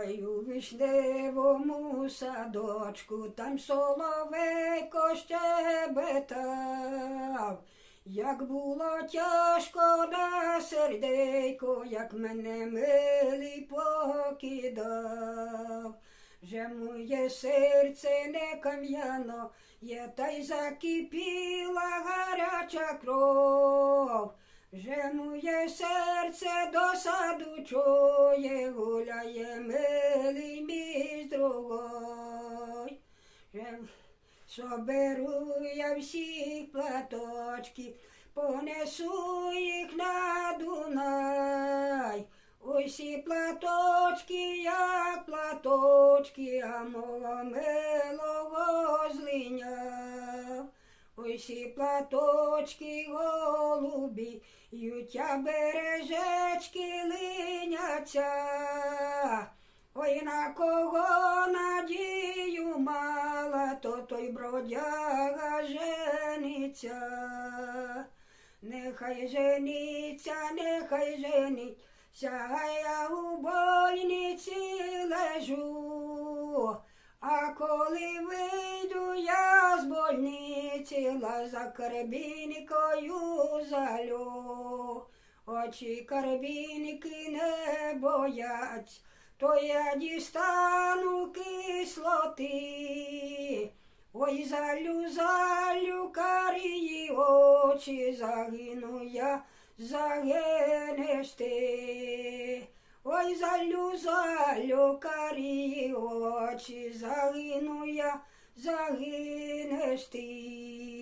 Ой у вишневому садочку там соловейко щебетав. Як було тяжко на сердейко, як мене милий покидав. Вже моє серце не кам'яно, є та й закипіла гаряча кров. Вже моє серце до саду чує, гуляє милий мій другой. Соберу я всіх платочки, понесу їх на Дунай. Усі платочки, як платочки, а мого милого Усі платочки голубі, ютя бережечки линяться. Ой, на кого надію мала, то той бродяга жениться. Нехай жениться, нехай жениться, а я у больниці лежу. А коли вийду я больниці, за карбінкою залю. Очі карбінки не боять, то я дістану кислоти. Ой, залю, залю, карії очі, загину я, загинеш ти. Ой, залю, залю, карії очі, загину я, загинеш ти.